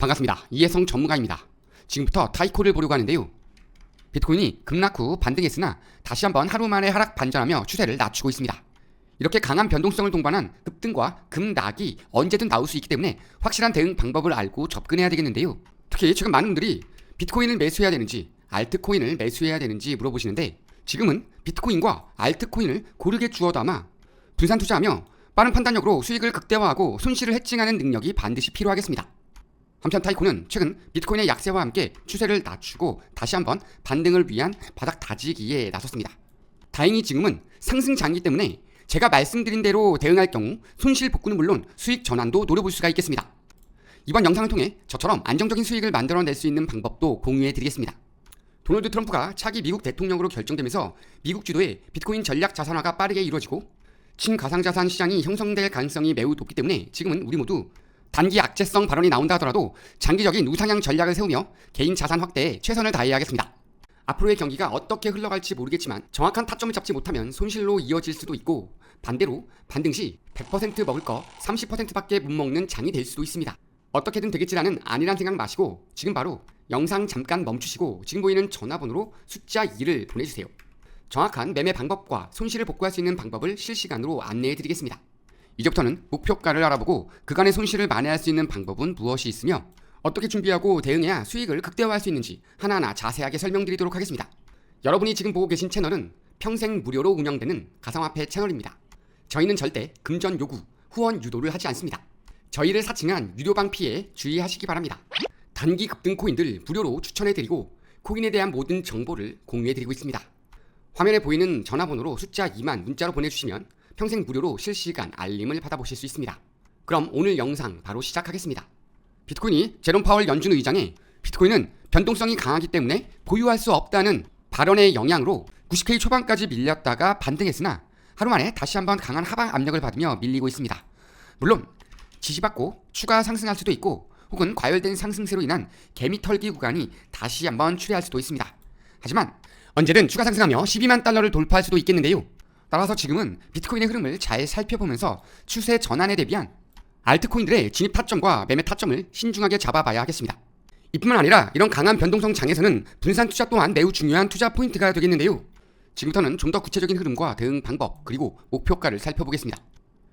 반갑습니다. 이혜성 전문가입니다. 지금부터 타이코를 보려고 하는데요. 비트코인이 급락 후 반등했으나 다시 한번 하루 만에 하락 반전하며 추세를 낮추고 있습니다. 이렇게 강한 변동성을 동반한 급등과 급락이 언제든 나올 수 있기 때문에 확실한 대응 방법을 알고 접근해야 되겠는데요. 특히 최근 많은 분들이 비트코인을 매수해야 되는지 알트코인을 매수해야 되는지 물어보시는데 지금은 비트코인과 알트코인을 고르게 주어 담아 분산 투자하며 빠른 판단력으로 수익을 극대화하고 손실을 해칭하는 능력이 반드시 필요하겠습니다. 한편 타이코는 최근 비트코인의 약세와 함께 추세를 낮추고 다시 한번 반등을 위한 바닥 다지기에 나섰습니다. 다행히 지금은 상승 장이기 때문에 제가 말씀드린 대로 대응할 경우 손실 복구는 물론 수익 전환도 노려볼 수가 있겠습니다. 이번 영상을 통해 저처럼 안정적인 수익을 만들어낼 수 있는 방법도 공유해 드리겠습니다. 도널드 트럼프가 차기 미국 대통령으로 결정되면서 미국 주도의 비트코인 전략 자산화가 빠르게 이루어지고 친가상자산 시장이 형성될 가능성이 매우 높기 때문에 지금은 우리 모두 단기 악재성 발언이 나온다 하더라도 장기적인 우상향 전략을 세우며 개인 자산 확대에 최선을 다해야겠습니다. 앞으로의 경기가 어떻게 흘러갈지 모르겠지만 정확한 타점을 잡지 못하면 손실로 이어질 수도 있고 반대로 반등 시 100% 먹을 거 30%밖에 못 먹는 장이 될 수도 있습니다. 어떻게든 되겠지라는 아니란 생각 마시고 지금 바로 영상 잠깐 멈추시고 지금 보이는 전화번호로 숫자 2를 보내주세요. 정확한 매매 방법과 손실을 복구할 수 있는 방법을 실시간으로 안내해 드리겠습니다. 이제부터는 목표가를 알아보고 그간의 손실을 만회할 수 있는 방법은 무엇이 있으며 어떻게 준비하고 대응해야 수익을 극대화할 수 있는지 하나하나 자세하게 설명드리도록 하겠습니다. 여러분이 지금 보고 계신 채널은 평생 무료로 운영되는 가상화폐 채널입니다. 저희는 절대 금전 요구, 후원 유도를 하지 않습니다. 저희를 사칭한 유료방 피해 주의하시기 바랍니다. 단기 급등 코인들 무료로 추천해드리고 코인에 대한 모든 정보를 공유해드리고 있습니다. 화면에 보이는 전화번호로 숫자 2만 문자로 보내주시면 평생 무료로 실시간 알림을 받아보실 수 있습니다. 그럼 오늘 영상 바로 시작하겠습니다. 비트코인이 제롬 파월 연준 의장의 비트코인은 변동성이 강하기 때문에 보유할 수 없다는 발언의 영향으로 90K 초반까지 밀렸다가 반등했으나 하루 만에 다시 한번 강한 하방 압력을 받으며 밀리고 있습니다. 물론 지지받고 추가 상승할 수도 있고 혹은 과열된 상승세로 인한 개미 털기 구간이 다시 한번 출hiện 수도 있습니다. 하지만 언제든 추가 상승하며 12만 달러를 돌파할 수도 있겠는데요. 따라서 지금은 비트코인의 흐름을 잘 살펴보면서 추세 전환에 대비한 알트코인들의 진입 타점과 매매 타점을 신중하게 잡아봐야 하겠습니다. 이뿐만 아니라 이런 강한 변동성 장에서는 분산 투자 또한 매우 중요한 투자 포인트가 되겠는데요. 지금부터는 좀 더 구체적인 흐름과 대응 방법 그리고 목표가를 살펴보겠습니다.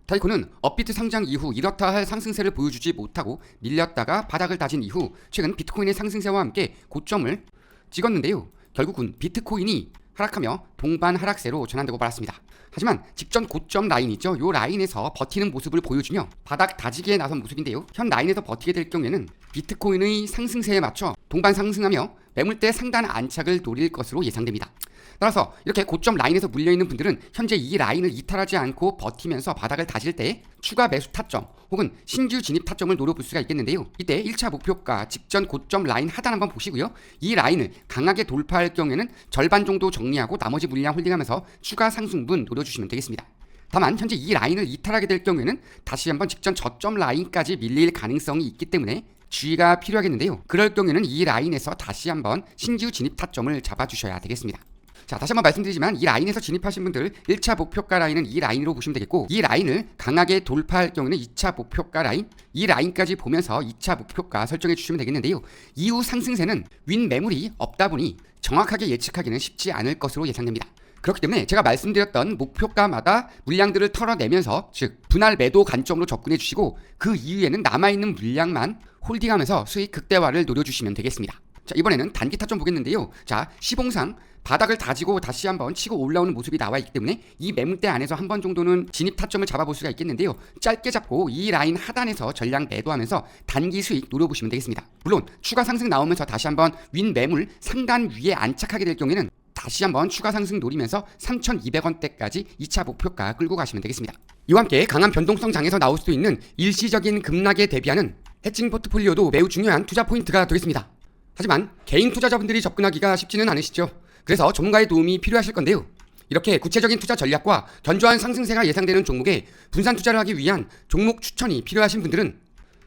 타이코는 업비트 상장 이후 이렇다 할 상승세를 보여주지 못하고 밀렸다가 바닥을 다진 이후 최근 비트코인의 상승세와 함께 고점을 찍었는데요. 결국은 비트코인이 하락하며 동반 하락세로 전환되고 말았습니다. 하지만 직전 고점 라인 있죠? 요 라인에서 버티는 모습을 보여주며 바닥 다지기에 나선 모습인데요. 현 라인에서 버티게 될 경우에는 비트코인의 상승세에 맞춰 동반 상승하며 매물대 상단 안착을 노릴 것으로 예상됩니다. 따라서 이렇게 고점 라인에서 물려있는 분들은 현재 이 라인을 이탈하지 않고 버티면서 바닥을 다질 때 추가 매수 타점 혹은 신규 진입 타점을 노려볼 수가 있겠는데요. 이때 1차 목표가 직전 고점 라인 하단 한번 보시고요. 이 라인을 강하게 돌파할 경우에는 절반 정도 정리하고 나머지 물량 홀딩하면서 추가 상승분 노려주시면 되겠습니다. 다만 현재 이 라인을 이탈하게 될 경우에는 다시 한번 직전 저점 라인까지 밀릴 가능성이 있기 때문에 주의가 필요하겠는데요. 그럴 경우에는 이 라인에서 다시 한번 신규 진입 타점을 잡아주셔야 되겠습니다. 자, 다시 한번 말씀드리지만 이 라인에서 진입하신 분들 1차 목표가 라인은 이 라인으로 보시면 되겠고 이 라인을 강하게 돌파할 경우는 2차 목표가 라인 이 라인까지 보면서 2차 목표가 설정해 주시면 되겠는데요. 이후 상승세는 윈 매물이 없다 보니 정확하게 예측하기는 쉽지 않을 것으로 예상됩니다. 그렇기 때문에 제가 말씀드렸던 목표가마다 물량들을 털어내면서 즉 분할 매도 관점으로 접근해 주시고 그 이후에는 남아있는 물량만 홀딩하면서 수익 극대화를 노려주시면 되겠습니다. 자 이번에는 단기 타점 보겠는데요. 자 시봉상 바닥을 다지고 다시 한번 치고 올라오는 모습이 나와 있기 때문에 이 매물대 안에서 한 번 정도는 진입 타점을 잡아볼 수가 있겠는데요. 짧게 잡고 이 라인 하단에서 전량 매도하면서 단기 수익 노려보시면 되겠습니다. 물론 추가 상승 나오면서 다시 한번 윈 매물 상단 위에 안착하게 될 경우에는 다시 한번 추가 상승 노리면서 3,200원대까지 2차 목표가 끌고 가시면 되겠습니다. 이와 함께 강한 변동성 장에서 나올 수도 있는 일시적인 급락에 대비하는 해칭 포트폴리오도 매우 중요한 투자 포인트가 되겠습니다. 하지만 개인 투자자분들이 접근하기가 쉽지는 않으시죠. 그래서 전문가의 도움이 필요하실 건데요. 이렇게 구체적인 투자 전략과 견조한 상승세가 예상되는 종목에 분산 투자를 하기 위한 종목 추천이 필요하신 분들은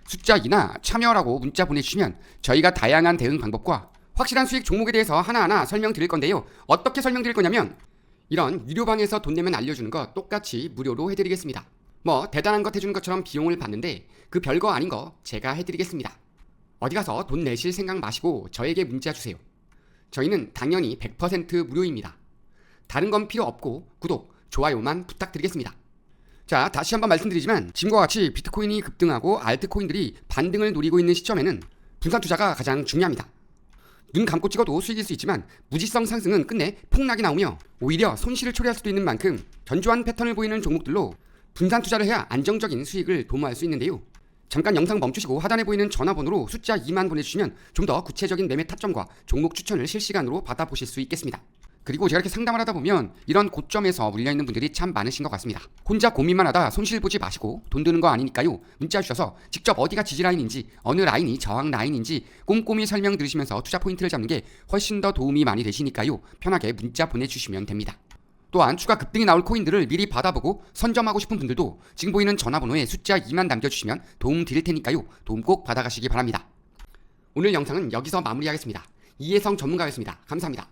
숫자 2나 참여라고 문자 보내주시면 저희가 다양한 대응 방법과 확실한 수익 종목에 대해서 하나하나 설명드릴 건데요. 어떻게 설명드릴 거냐면 이런 유료방에서 돈 내면 알려주는 거 똑같이 무료로 해드리겠습니다. 뭐 대단한 것 해주는 것처럼 비용을 받는데 그 별거 아닌 거 제가 해드리겠습니다. 어디 가서 돈 내실 생각 마시고 저에게 문자 주세요. 저희는 당연히 100% 무료입니다. 다른 건 필요 없고 구독, 좋아요만 부탁드리겠습니다. 자, 다시 한번 말씀드리지만 지금과 같이 비트코인이 급등하고 알트코인들이 반등을 노리고 있는 시점에는 분산 투자가 가장 중요합니다. 눈 감고 찍어도 수익일 수 있지만 무지성 상승은 끝내 폭락이 나오며 오히려 손실을 초래할 수도 있는 만큼 견조한 패턴을 보이는 종목들로 분산 투자를 해야 안정적인 수익을 도모할 수 있는데요. 잠깐 영상 멈추시고 하단에 보이는 전화번호로 숫자 2만 보내주시면 좀 더 구체적인 매매 타점과 종목 추천을 실시간으로 받아보실 수 있겠습니다. 그리고 제가 이렇게 상담을 하다 보면 이런 고점에서 물려있는 분들이 참 많으신 것 같습니다. 혼자 고민만 하다 손실 보지 마시고 돈 드는 거 아니니까요. 문자 주셔서 직접 어디가 지지 라인인지 어느 라인이 저항 라인인지 꼼꼼히 설명 들으시면서 투자 포인트를 잡는 게 훨씬 더 도움이 많이 되시니까요. 편하게 문자 보내주시면 됩니다. 또한 추가 급등이 나올 코인들을 미리 받아보고 선점하고 싶은 분들도 지금 보이는 전화번호에 숫자 2만 남겨주시면 도움 드릴 테니까요. 도움 꼭 받아가시기 바랍니다. 오늘 영상은 여기서 마무리하겠습니다. 이혜성 전문가였습니다. 감사합니다.